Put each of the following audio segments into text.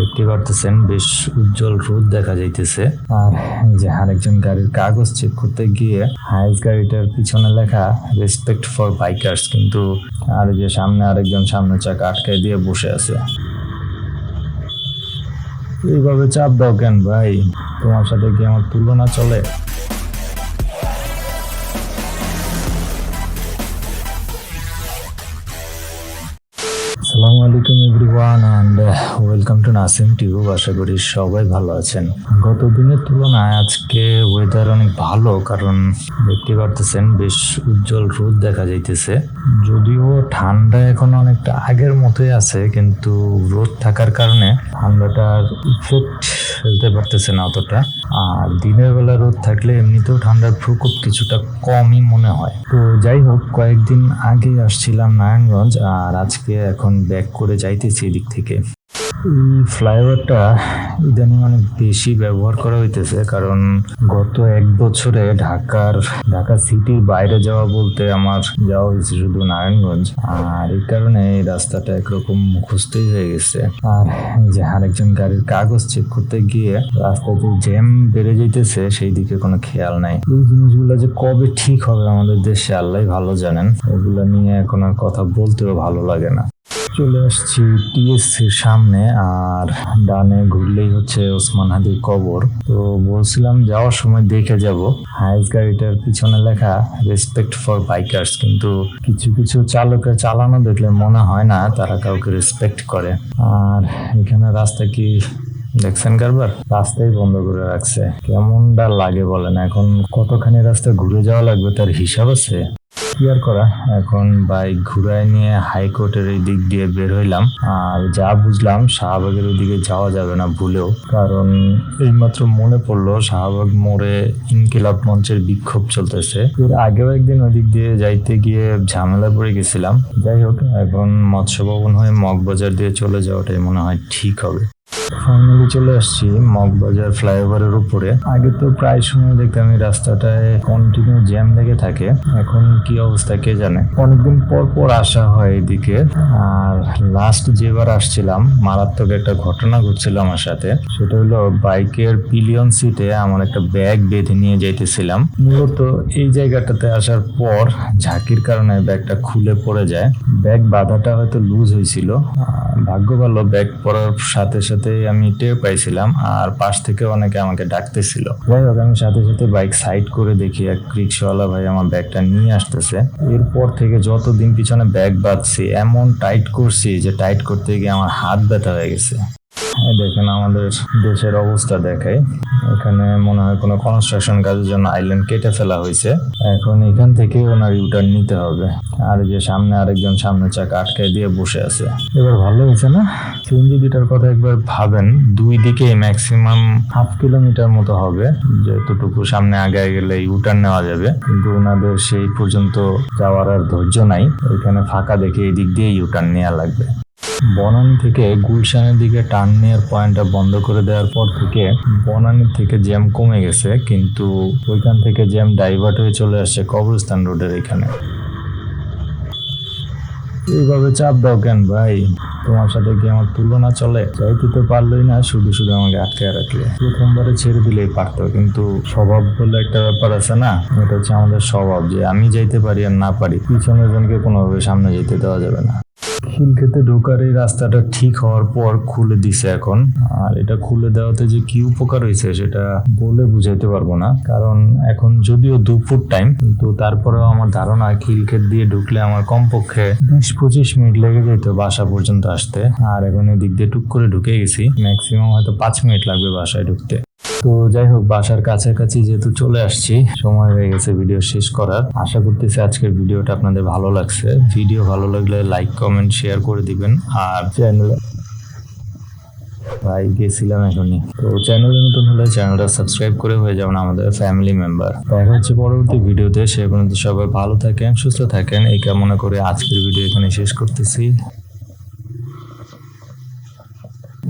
দেখতে পারতেছেন, বেশ উজ্জ্বল রোদ দেখা যাইতেছে। আর যে আরেকজন গাড়ির কাগজ চেক করতে গিয়ে হাইস গাড়িটার পিছনে লেখা রেসপেক্ট ফর বাইকার্স কিন্তু আর যে সামনে আরেকজন সামনে চাকা আটকায় দিয়ে বসে আছে। এইভাবে চাপ দাও কেন ভাই? তোমার সাথে কি আমার তুলনা চলে? আসসালামু আলাইকুম everyone and welcome to Nasim tube আশা করি সবাই ভালো আছেন। গত দিনের তুলনায় আজকে ওয়েদার অনেক ভালো, কারণ দেখতে পারতেছেন বেশ উজ্জ্বল রোদ দেখা যাইতেছে। যদিও ঠান্ডা এখন অনেকটা আগের মতোই আছে, কিন্তু রোদ থাকার কারণে ঠান্ডাটার ইফেক্ট ফেলতে পারতেছে না অতটা। আর দিনের বেলা রোদ থাকলে এমনিতেও ঠান্ডার প্রকোপ কিছুটা কমই মনে হয়। তো যাই হোক, কয়েকদিন আগে আসছিলাম নারায়ণগঞ্জ, আর আজকে এখন ব্যাক করে যাইতেছি এদিক থেকে। এই ফ্লাইওভারটা ইদানিং অনেক বেশি ব্যবহার করা হইতেছে, কারণ গত এক বছরে ঢাকার, ঢাকা সিটির বাইরে যাওয়া বলতে আমার যাওয়া হয়েছে শুধু নারায়ণগঞ্জ। আর এই কারণে এই রাস্তাটা একরকম মুখস্থই হয়ে গেছে। আর যে আরেকজন গাড়ির কাগজ চেক করতে গিয়ে রাস্তায় যে জ্যাম বেড়ে যাইতেছে, সেই দিকে কোনো খেয়াল নাই। এই জিনিসগুলো যে কবে ঠিক হবে আমাদের দেশে আল্লাহ ভালো জানেন। এগুলো নিয়ে এখন আর কথা বলতেও ভালো লাগে না। চলে আসছি টিএসসির সামনে, আর ডানে ঘুরলেই হচ্ছে ওসমান হাদির কবর। তো বলছিলাম যাওয়ার সময় দেখে যাব। হাইস গাড়িটার পিছনে লেখা রেসপেক্ট ফর বাইকার্স কিন্তু কিছু কিছু চালকের চালানো দেখলে মনে হয় না তারা কাউকে রেসপেক্ট করে। আর এখানে রাস্তা কি দেখছেন কারবার? রাস্তাই বন্ধ করে রাখছে। কেমনটা লাগে বলেন? এখন কতখানি রাস্তা ঘুরে যাওয়া লাগবে তার হিসাব আছে? কি আর করা এখন বাইক ঘুরায় নিয়ে হাইকোর্টের এই দিক দিয়ে বের হইলাম। আর যা বুঝলাম, শাহবাগের ওইদিকে যাওয়া যাবে না ভুলেও। কারণ এইমাত্র মনে পড়ল, শাহবাগ মোড়ে ইনকিলাব মঞ্চের বিক্ষোভ চলতেছে। এর আগেও একদিন ওই দিক দিয়ে যাইতে গিয়ে ঝামেলা পড়ে গেছিলাম। যাই হোক, এখন মৎস্য ভবন হয়ে মগবাজার দিয়ে চলে যাওয়াটাই মনে হয় ঠিক হবে। ফাইনালি চলে আসছি মগবাজার ফ্লাইওভারের উপরে। আগে তো প্রায় সময় দেখতাম এই রাস্তাটায় কন্টিনিউ জ্যাম লেগে থাকে। এখন কি অবস্থা কে জানে? অনেকদিন পর পর আসা হয় এদিকে। আর লাস্ট যেবার আসছিলাম, মারাত্মক একটা ঘটনা ঘটছিল আমার সাথে। সেটা হলো বাইকের পিলিয়ন সিটে আমার একটা ব্যাগ বেঁধে নিয়ে যাইতেছিলাম। মূলত এই জায়গাটাতে আসার পর ঝাঁকির কারণে ব্যাগটা খুলে পড়ে যায়। ব্যাগ বাঁধাটা হয়তো লুজ হয়েছিল ভাগ্য ভালো ব্যাগ পরার সাথে সাথে আমি টের পাইছিলাম, আর পাশ থেকে অনেকে আমাকে ডাকতেছিল। যাই হোক, আমি সাথে সাথে বাইক সাইড করে দেখি এক রিক্সাওয়ালা ভাই আমার ব্যাগটা নিয়ে আসতেছে। এরপর থেকে যতদিন পিছনে ব্যাগ বাঁধছি, এমন টাইট করছি যে টাইট করতে গিয়ে আমার হাত ব্যথা হয়ে গেছে। দেখেন আমাদের দেশের অবস্থা দেখায় এখানে মনে হয় কোনো কনস্ট্রাকশন কাজের জন্য আইল্যান্ড কেটে ফেলা হয়েছে। এখন এখান থেকে ওনার ইউটার্ন নিতে হবে। আর যে সামনে আরেকজন সামনে চাকা আটকায় দিয়ে বসে আছে। এবার ভালো হয়েছে না? সিএনজি দুটার কথা একবার ভাবেন, দুই দিকে ম্যাক্সিমাম হাফ কিলোমিটার মতো হবে। যেতটুকু সামনে আগে গেলে ইউটার্ন নেওয়া যাবে। কিন্তু ওনাদের সেই পর্যন্ত যাওয়ার আর ধৈর্য নাই। এখানে ফাঁকা দেখে এই দিক দিয়ে ইউটার্ন নেওয়া লাগবে। বনানী থেকে গুলশানের দিকে টার্ন নেওয়ার পয়েন্টটা বন্ধ করে দেওয়ার পর থেকে বনানী থেকে জ্যাম কমে গেছে, কিন্তু ওইখান থেকে জ্যাম ডাইভার্ট হয়ে চলে আসছে কবরস্থান রোডের এখানে। এইভাবে চাপ দাও কেন ভাই? তোমার সাথে কি আমার তুলনা চলে? চাইতে তো পারলোই না, শুধু শুধু আমাকে আটকে রাখলে। প্রথমবারে ছেড়ে দিলেই পারতো, কিন্তু স্বভাব বলে একটা ব্যাপার আছে না? এটা হচ্ছে আমাদের স্বভাব যে আমি যাইতে পারি আর না পারি। পিছনের জনকে কোনোভাবে সামনে যেতে দেওয়া যাবে না। খিলক্ষেতে ঢোকার এই রাস্তাটা ঠিক হওয়ার পর খুলে দিছে এখন। আর এটা খুলে দেওয়াতে যে কি উপকার হয়েছে সেটা বলে বুঝাইতে পারব না। কারণ এখন যদিও দুপুর টাইম কিন্তু তারপরেও আমার ধারণা খিলক্ষেত দিয়ে ঢুকলে আমার কমপক্ষে বিশ পঁচিশ মিনিট লেগে যেত বাসা পর্যন্ত আসতে। আর এখন এদিক দিয়ে টুক করে ঢুকে গেছি। ম্যাক্সিমাম হয়তো পাঁচ মিনিট লাগবে বাসায় ঢুকতে। তো যাই হোক, বাসার কাছাকাছি যেহেতু চলে আসছি, সময় হয়ে গেছে ভিডিও শেষ করার। আশা করতেছি আজকের ভিডিওটা আপনাদের ভালো লাগছে। ভিডিও ভালো লাগলে লাইক কমেন্ট শেয়ার করে দিবেন। আর চ্যানেল ভাই, গেছিলাম এখনই। তো চ্যানেলে নতুন হলে চ্যানেলটা সাবস্ক্রাইব করে হয়ে যাবেন আমাদের ফ্যামিলি মেম্বার দেখা হচ্ছে পরবর্তী ভিডিওতে। সে পর্যন্ত সবাই ভালো থাকেন, সুস্থ থাকেন। এই কামনা করে আজকের ভিডিও এখানে শেষ করতেছি।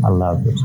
আল্লাহ হাফেজ।